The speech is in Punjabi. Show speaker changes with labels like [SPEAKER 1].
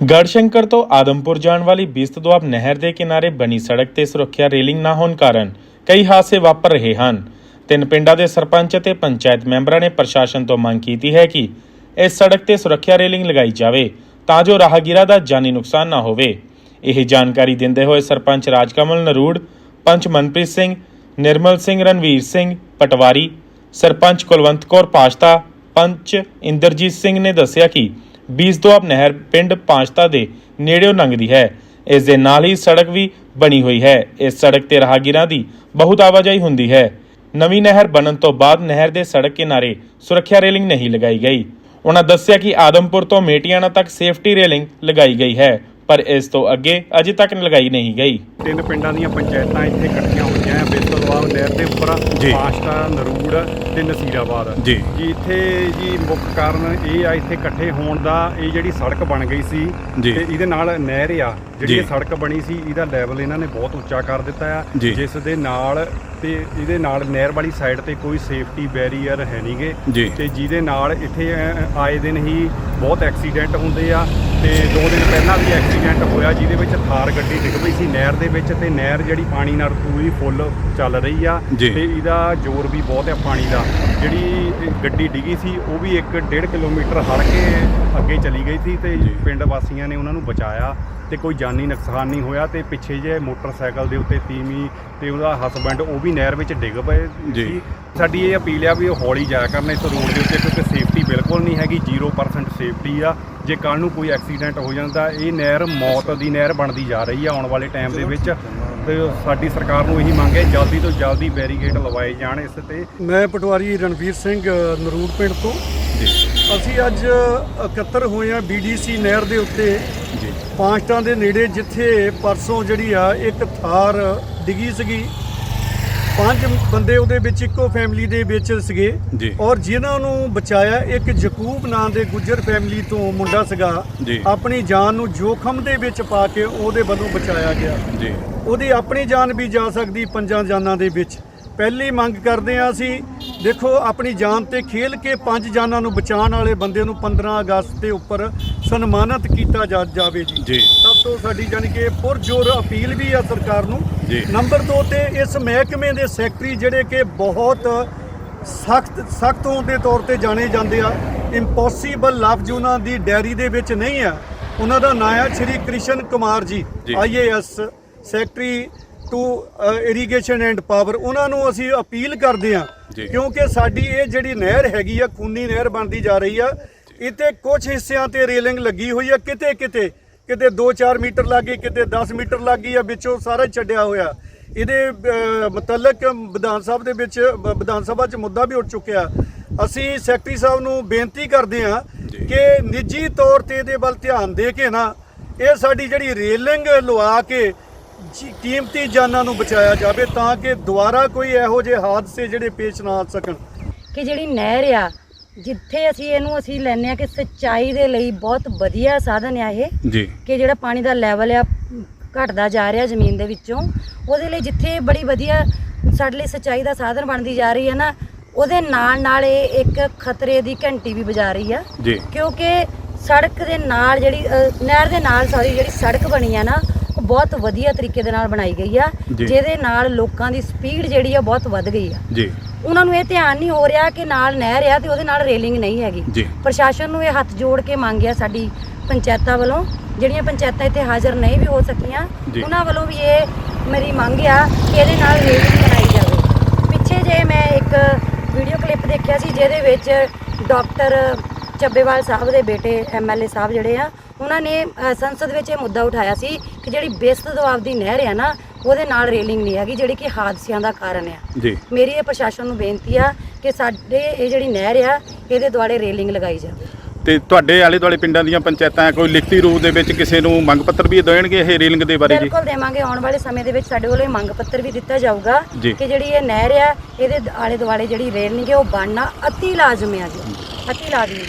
[SPEAKER 1] ਗੜਸ਼ੰਕਰ ਤੋਂ ਆਦਮਪੁਰ ਜਾਣ ਵਾਲੀ ਬੀਸਤ ਦੁਆਬ ਨਹਿਰ ਦੇ ਕਿਨਾਰੇ ਬਣੀ ਸੜਕ ਤੇ ਸੁਰੱਖਿਆ ਰੇਲਿੰਗ ਨਾ ਹੋਣ ਕਾਰਨ ਕਈ ਹਾਦਸੇ ਵਾਪਰ ਰਹੇ ਹਨ। ਤਿੰਨ ਪਿੰਡਾਂ ਦੇ ਸਰਪੰਚ ਅਤੇ ਪੰਚਾਇਤ ਮੈਂਬਰਾਂ ਨੇ ਪ੍ਰਸ਼ਾਸਨ ਤੋਂ ਮੰਗ ਕੀਤੀ ਹੈ ਕਿ ਇਸ ਸੜਕ ਤੇ ਸੁਰੱਖਿਆ ਰੇਲਿੰਗ ਲਗਾਈ ਜਾਵੇ ਤਾਂ ਜੋ ਰਾਹਗੀਰਾਂ ਦਾ ਜਾਨੀ ਨੁਕਸਾਨ ਨਾ ਹੋਵੇ। ਇਹ ਜਾਣਕਾਰੀ ਦਿੰਦੇ ਹੋਏ ਸਰਪੰਚ ਰਾਜਕਮਲ ਨਰੂੜ, ਪੰਚ ਮਨਪ੍ਰੀਤ ਸਿੰਘ, ਨਿਰਮਲ ਸਿੰਘ ਰਣਵੀਰ ਸਿੰਘ ਪਟਵਾਰੀ, ਸਰਪੰਚ ਕੁਲਵੰਤ ਕੌਰ ਪਾਸ਼ਤਾ, ਪੰਚ ਇੰਦਰਜੀਤ ਸਿੰਘ ਨੇ ਦੱਸਿਆ ਕਿ ਬੀਸ ਨਹਿਰ ਪਿੰਡ ਪਾਸ਼ਤਾ ਦੇ ਨੇੜਿਓਂ ਲੰਘਦੀ ਹੈ। ਇਸ ਦੇ ਨਾਲ ਹੀ ਸੜਕ ਵੀ ਬਣੀ ਹੋਈ ਹੈ। ਇਸ ਸੜਕ ਤੇ ਰਾਹਗੀਰਾਂ ਦੀ ਬਹੁਤ ਆਵਾਜਾਈ ਹੁੰਦੀ ਹੈ। ਨਵੀਂ ਨਹਿਰ ਬਣਨ ਤੋਂ ਬਾਅਦ ਨਹਿਰ ਦੇ ਸੜਕ ਕਿਨਾਰੇ ਸੁਰੱਖਿਆ ਰੇਲਿੰਗ ਨਹੀਂ ਲਗਾਈ ਗਈ। ਉਹਨਾਂ ਦੱਸਿਆ ਕਿ ਆਦਮਪੁਰ ਤੋਂ ਮੇਟੀਆਣਾ ਤੱਕ ਸੇਫਟੀ ਰੇਲਿੰਗ ਲਗਾਈ ਗਈ ਹੈ, ਪਰ ਇਸ ਤੋਂ ਅੱਗੇ ਅਜੇ ਤੱਕ ਲਗਾਈ ਨਹੀਂ ਗਈ।
[SPEAKER 2] ਤਿੰਨ ਪਿੰਡਾਂ ਦੀਆਂ ਪੰਚਾਇਤਾਂ ਇੱਥੇ ਇਕੱਠੀਆਂ ਹੋਈਆਂ ਬੇਸਲਵਾਲ ਨਹਿਰ ਦੇ ਉੱਪਰ। ਪਾਸ਼ਟਾ ਨਰੂੜ ਤੇ ਨਸੀਰਾਬਾਦ
[SPEAKER 3] ਜੀ।
[SPEAKER 2] ਇੱਥੇ ਜੀ ਮੁੱਖ ਕਾਰਨ ਇਹ ਆ ਇੱਥੇ ਇਕੱਠੇ ਹੋਣ ਦਾ ਇਹ ਜਿਹੜੀ ਸੜਕ ਬਣ ਗਈ ਸੀ। ਤੇ ਇਹਦੇ ਨਾਲ ਨਹਿਰ ਆ ਜਿਹੜੀ ਸੜਕ ਬਣੀ ਸੀ ਇਹਦਾ ਲੈਵਲ ਇਹਨਾਂ ਨੇ ਬਹੁਤ ਉੱਚਾ ਕਰ ਦਿੱਤਾ ਆ। ਜਿਸ ਦੇ ਨਾਲ ਤੇ ਇਹਦੇ ਨਾਲ ਨਹਿਰ ਵਾਲੀ ਸਾਈਡ ਤੇ ਕੋਈ ਸੇਫਟੀ ਬੈਰੀਅਰ ਹੈ ਨਹੀਂਗੇ। ਤੇ ਜਿਹਦੇ ਨਾਲ ਇੱਥੇ ਆਏ ਦਿਨ ਹੀ ਬਹੁਤ ਐਕਸੀਡੈਂਟ ਹੁੰਦੇ ਆ ਤੇ ਦੋ ਦਿਨ ਪਹਿਲਾਂ ਵੀ ਐਕਸੀਡੈਂਟ ਹੋਇਆ ਜਿਹਦੇ ਵਿੱਚ ਥਾਰ ਗੱਡੀ ਡਿੱਗ ਪਈ ਸੀ ਨਹਿਰ ਦੇ ਵਿੱਚ ਤੇ ਨਹਿਰ ਜਿਹੜੀ ਪਾਣੀ ਨਾਲ ਪੂਰੀ ਫੁੱਲ ਚੱਲ ਰਹੀ ਆ
[SPEAKER 3] ਜੀ।
[SPEAKER 2] ਤੇ ਇਹਦਾ ਜ਼ੋਰ ਵੀ ਬਹੁਤ ਆ ਪਾਣੀ ਦਾ ਜਿਹੜੀ ਗੱਡੀ ਡਿੱਗੀ ਸੀ ਉਹ ਵੀ 1.5 ਕਿਲੋਮੀਟਰ ਹੜ ਕੇ ਅੱਗੇ ਚਲੀ ਗਈ ਸੀ ਤੇ
[SPEAKER 3] ਜੀ।
[SPEAKER 2] ਪਿੰਡ ਵਾਸੀਆਂ ਨੇ ਉਹਨਾਂ ਨੂੰ ਬਚਾਇਆ ਤੇ ਕੋਈ ਜਾਨੀ ਨੁਕਸਾਨ ਨਹੀਂ ਹੋਇਆ ਤੇ ਪਿੱਛੇ ਜੇ ਮੋਟਰਸਾਈਕਲ ਦੇ ਉੱਤੇ ਤੀਵੀਂ ਤੇ ਉਹਦਾ ਹਸਬੰਡ ਉਹ ਵੀ ਨਹਿਰ ਵਿੱਚ ਡਿੱਗ ਪਏ
[SPEAKER 3] ਜੀ।
[SPEAKER 2] ਸੀ ਸਾਡੀ ਇਹ ਅਪੀਲ ਆ ਵੀ ਉਹ ਹੌਲੀ ਜਾਇਆ ਕਰਨ ਇਸ ਰੋਡ ਦੇ ਉੱਤੇ ਕਿਉਂਕਿ ਸੇਫਟੀ ਬਿਲਕੁਲ ਨਹੀਂ ਹੈਗੀ 0% ਸੇਫਟੀ ਆ। ਜੇ ਕੱਲ ਨੂੰ ਕੋਈ ਐਕਸੀਡੈਂਟ ਹੋ ਜਾਂਦਾ ਇਹ ਨਹਿਰ ਮੌਤ ਦੀ ਨਹਿਰ ਬਣਦੀ ਜਾ ਰਹੀ ਆ ਆਉਣ ਵਾਲੇ ਟਾਈਮ ਦੇ ਵਿੱਚ। ਤੇ ਸਾਡੀ ਸਰਕਾਰ ਨੂੰ ਇਹੀ ਮੰਗ ਹੈ ਜਲਦੀ ਤੋਂ ਜਲਦੀ ਬੈਰੀਕੇਡ ਲਵਾਏ ਜਾਣ ਇਸ ਤੇ।
[SPEAKER 4] ਮੈਂ ਪਟਵਾਰੀ ਰਣਵੀਰ ਸਿੰਘ ਨਰੂੜ ਪਿੰਡ ਤੋਂ।
[SPEAKER 3] ਜੀ।
[SPEAKER 4] ਅਸੀਂ ਅੱਜ ਇਕੱਤਰ ਹੋਏ ਆ ਬੀਡੀਸੀ ਨਹਿਰ ਦੇ ਉੱਤੇ।
[SPEAKER 3] ਜੀ।
[SPEAKER 4] ਪਾਂਚਟਾਂ ਦੇ ਨੇੜੇ ਜਿੱਥੇ ਪਰਸੋਂ ਜਿਹੜੀ ਆ ਇੱਕ ਥਾਰ ਡਿੱਗੀ ਸੀਗੀ ਪੰਜ ਬੰਦੇ ਉਹਦੇ ਵਿੱਚ ਇੱਕੋ ਫੈਮਿਲੀ ਦੇ ਵਿੱਚ ਸੀਗੇ
[SPEAKER 3] ਜੀ।
[SPEAKER 4] ਔਰ ਜਿਨ੍ਹਾਂ ਨੂੰ ਬਚਾਇਆ ਇੱਕ ਜਕੂਬ ਨਾਂ ਦੇ ਗੁੱਜਰ ਫੈਮਿਲੀ ਤੋਂ ਮੁੰਡਾ ਸੀਗਾ
[SPEAKER 3] ਜੀ।
[SPEAKER 4] ਆਪਣੀ ਜਾਨ ਨੂੰ ਜੋਖਮ ਦੇ ਵਿੱਚ ਪਾ ਕੇ ਉਹਦੇ ਵੱਲੋਂ ਬਚਾਇਆ ਗਿਆ
[SPEAKER 3] ਜੀ
[SPEAKER 4] ਉਹਦੀ ਆਪਣੀ ਜਾਨ ਵੀ ਜਾ ਸਕਦੀ ਪੰਜਾਂ ਜਾਨਾਂ ਦੇ ਵਿੱਚ ਪਹਿਲੀ ਮੰਗ ਕਰਦੇ ਆ ਅਸੀਂ ਦੇਖੋ ਆਪਣੀ ਜਾਨ ਤੇ ਖੇਲ ਕੇ ਪੰਜ ਜਾਨਾਂ ਨੂੰ ਬਚਾਉਣ ਵਾਲੇ ਬੰਦੇ ਨੂੰ 15 ਅਗਸਤ ਦੇ ਉੱਪਰ ਸਨਮਾਨਿਤ ਕੀਤਾ ਜਾ ਜਾਵੇ ਜੀ
[SPEAKER 3] ਜੀ।
[SPEAKER 4] ਸਭ ਤੋਂ ਸਾਡੀ ਜਾਨੀ ਕਿ ਪੁਰਜੋਰ ਅਪੀਲ ਵੀ ਆ ਸਰਕਾਰ ਨੂੰ। ਨੰਬਰ 2 ਤੇ ਇਸ ਮਹਿਕਮੇ ਦੇ ਸੈਕਟਰੀ ਜਿਹੜੇ ਕਿ ਬਹੁਤ ਸਖਤ ਸਖਤ ਹੋਣ ਦੇ ਤੌਰ ਤੇ ਜਾਣੇ ਜਾਂਦੇ ਆ। ਇੰਪੋਸੀਬਲ ਲਫ਼ਜ਼ ਉਹਨਾਂ ਦੀ ਡਾਇਰੀ ਦੇ ਵਿੱਚ ਨਹੀਂ ਆ। ਉਹਨਾਂ ਦਾ ਨਾਂ ਆ Shri Krishan Kumar ji. IAS secretary to irrigation and power ਉਹਨਾਂ ਨੂੰ ਅਸੀਂ ਅਪੀਲ ਕਰਦੇ ਆ। ਕਿਉਂਕਿ ਸਾਡੀ ਇਹ ਜਿਹੜੀ ਨਹਿਰ ਹੈਗੀ ਆ ਖੂਨੀ ਨਹਿਰ ਬਣਦੀ ਜਾ ਰਹੀ ਆ। ਇੱਥੇ ਕੁਝ ਹਿੱਸਿਆਂ ਤੇ ਰੇਲਿੰਗ ਲੱਗੀ ਹੋਈ ਆ ਕਿਤੇ ਕਿਤੇ ਕਿਤੇ 2-4 ਮੀਟਰ ਲੱਗੀ ਕਿਤੇ 10 ਮੀਟਰ ਲੱਗੀ ਆ ਵਿੱਚੋਂ ਸਾਰਾ ਛੱਡਿਆ ਹੋਇਆ। ਇਹਦੇ ਮੁਤਲਕ ਵਿਧਾਨ ਸਭਾ ਦੇ ਵਿੱਚ ਵਿਧਾਨ ਸਭਾ 'ਚ ਮੁੱਦਾ ਵੀ ਉੱਠ ਚੁੱਕਿਆ। ਅਸੀਂ ਸੈਕਟਰੀ ਸਾਹਿਬ ਨੂੰ ਬੇਨਤੀ ਕਰਦੇ ਹਾਂ। ਕਿ ਨਿੱਜੀ ਤੌਰ ਤੇ ਇਹਦੇ ਵੱਲ ਧਿਆਨ ਦੇ ਕੇ ਨਾ ਇਹ ਸਾਡੀ ਜਿਹੜੀ ਰੇਲਿੰਗ ਲਵਾ ਕੇ ਜੀ- ਕੀਮਤੀ ਜਾਨਾਂ ਨੂੰ ਬਚਾਇਆ ਜਾਵੇ ਤਾਂ ਕਿ ਦੁਬਾਰਾ ਕੋਈ ਇਹੋ ਜਿਹੇ ਹਾਦਸੇ ਜਿਹੜੇ ਪੇਸ਼ ਨਾ ਆ ਸਕਣ।
[SPEAKER 5] ਕਿ ਜਿਹੜੀ ਨਹਿਰ ਆ ਜਿੱਥੇ ਅਸੀਂ ਇਹਨੂੰ ਅਸੀਂ ਲੈਂਦੇ ਆ ਕਿ ਸਿੰਚਾਈ ਦੇ ਲਈ ਬਹੁਤ ਵਧੀਆ ਸਾਧਨ ਆ ਇਹ
[SPEAKER 3] ਜੀ।
[SPEAKER 5] ਕਿ ਜਿਹੜਾ ਪਾਣੀ ਦਾ ਲੈਵਲ ਆ ਘਟਦਾ ਜਾ ਰਿਹਾ ਜ਼ਮੀਨ ਦੇ ਵਿੱਚੋਂ ਉਹਦੇ ਲਈ ਜਿੱਥੇ ਬੜੀ ਵਧੀਆ ਸਾਡੇ ਲਈ ਸਿੰਚਾਈ ਦਾ ਸਾਧਨ ਬਣਦੀ ਜਾ ਰਹੀ ਹੈ ਨਾ ਉਹਦੇ ਨਾਲ ਨਾਲ ਇਹ ਇੱਕ ਖਤਰੇ ਦੀ ਘੰਟੀ ਵੀ ਵਜਾ ਰਹੀ ਆ।
[SPEAKER 3] ਜੀ।
[SPEAKER 5] ਕਿਉਂਕਿ ਸੜਕ ਦੇ ਨਾਲ ਜਿਹੜੀ ਅ, ਨਹਿਰ ਦੇ ਨਾਲ ਸਾਰੀ ਜਿਹੜੀ ਸੜਕ ਬਣੀ ਆ ਨਾ ਉਹ ਬਹੁਤ ਵਧੀਆ ਤਰੀਕੇ ਦੇ ਨਾਲ ਬਣਾਈ ਗਈ ਆ।
[SPEAKER 3] ਜੀ।
[SPEAKER 5] ਜਿਹਦੇ ਨਾਲ ਲੋਕਾਂ ਦੀ ਸਪੀਡ ਜਿਹੜੀ ਆ ਬਹੁਤ ਵੱਧ ਗਈ ਆ।
[SPEAKER 3] ਜੀ।
[SPEAKER 5] ਉਹਨਾਂ ਨੂੰ ਇਹ ਧਿਆਨ ਨਹੀਂ ਹੋ ਰਿਹਾ ਕਿ ਨਾਲ ਨਹਿਰ ਆ ਤੇ ਉਹਦੇ ਨਾਲ ਰੇਲਿੰਗ ਨਹੀਂ ਹੈਗੀ। ਪ੍ਰਸ਼ਾਸਨ ਨੂੰ ਇਹ ਹੱਥ ਜੋੜ ਕੇ ਮੰਗਿਆ ਸਾਡੀ ਪੰਚਾਇਤਾਂ ਵੱਲੋਂ ਜਿਹੜੀਆਂ ਪੰਚਾਇਤਾਂ ਇੱਥੇ ਹਾਜ਼ਰ ਨਹੀਂ ਵੀ ਹੋ ਸਕੀਆਂ। ਉਹਨਾਂ ਵੱਲੋਂ ਵੀ ਇਹ ਮੇਰੀ ਮੰਗ ਆ ਕਿ ਇਹਦੇ ਨਾਲ ਰੇਲਿੰਗ ਬਣਾਈ ਜਾਵੇ ਪਿੱਛੇ ਜੇ ਮੈਂ ਇੱਕ ਵੀਡੀਓ ਕਲਿੱਪ ਦੇਖਿਆ ਸੀ ਜਿਹਦੇ ਵਿੱਚ ਡਾਕਟਰ ਚੱਬੇਵਾਲ ਸਾਹਿਬ ਦੇ ਬੇਟੇ ਐਮਐਲਏ ਸਾਹਿਬ ਜਿਹੜੇ ਆ ਉਹਨਾਂ ਨੇ ਸੰਸਦ ਵਿੱਚ ਇਹ ਮੁੱਦਾ ਉਠਾਇਆ ਸੀ ਕਿ ਜਿਹੜੀ ਬੇਸਤ ਦੁਆਬ ਦੀ ਨਹਿਰ ਆ ਨਾ ਉਹਦੇ ਨਾਲ ਰੇਲਿੰਗ ਨਹੀਂ ਹੈਗੀ ਜਿਹੜੀ ਕਿ ਹਾਦਸਿਆਂ ਦਾ ਕਾਰਨ ਆ।
[SPEAKER 3] ਜੀ।
[SPEAKER 5] ਮੇਰੀ ਇਹ ਪ੍ਰਸ਼ਾਸਨ ਨੂੰ ਬੇਨਤੀ ਆ ਕਿ ਸਾਡੇ ਇਹ ਜਿਹੜੀ ਨਹਿਰ ਆ ਇਹਦੇ ਦੁਆਲੇ ਰੇਲਿੰਗ ਲਗਾਈ ਜਾਵੇ।
[SPEAKER 3] ਤੇ ਤੁਹਾਡੇ ਆਲੇ ਦੁਆਲੇ ਪਿੰਡਾਂ ਦੀਆਂ ਪੰਚਾਇਤਾਂ ਕੋਈ ਲਿਖਤੀ ਰੂਪ ਦੇ ਵਿੱਚ ਕਿਸੇ ਨੂੰ ਮੰਗ ਪੱਤਰ ਵੀ ਦੇਣਗੇ ਇਹ ਰੇਲਿੰਗ ਦੇ ਬਾਰੇ ਜੀ?
[SPEAKER 5] ਬਿਲਕੁਲ ਦੇਵਾਂਗੇ ਆਉਣ ਵਾਲੇ ਸਮੇਂ ਦੇ ਵਿੱਚ ਸਾਡੇ ਵੱਲੋਂ ਮੰਗ ਪੱਤਰ ਵੀ ਦਿੱਤਾ ਜਾਊਗਾ
[SPEAKER 3] ਜੀ।
[SPEAKER 5] ਕਿ ਜਿਹੜੀ ਇਹ ਨਹਿਰ ਆ ਇਹਦੇ ਆਲੇ ਦੁਆਲੇ ਜਿਹੜੀ ਰੇਲਿੰਗ ਹੈ ਉਹ ਬਣਨਾ ਅਤੀ ਲਾਜ਼ਮੀ ਆ ਜੀ। ਅਤੀ ਲਾਜ਼ਮੀ।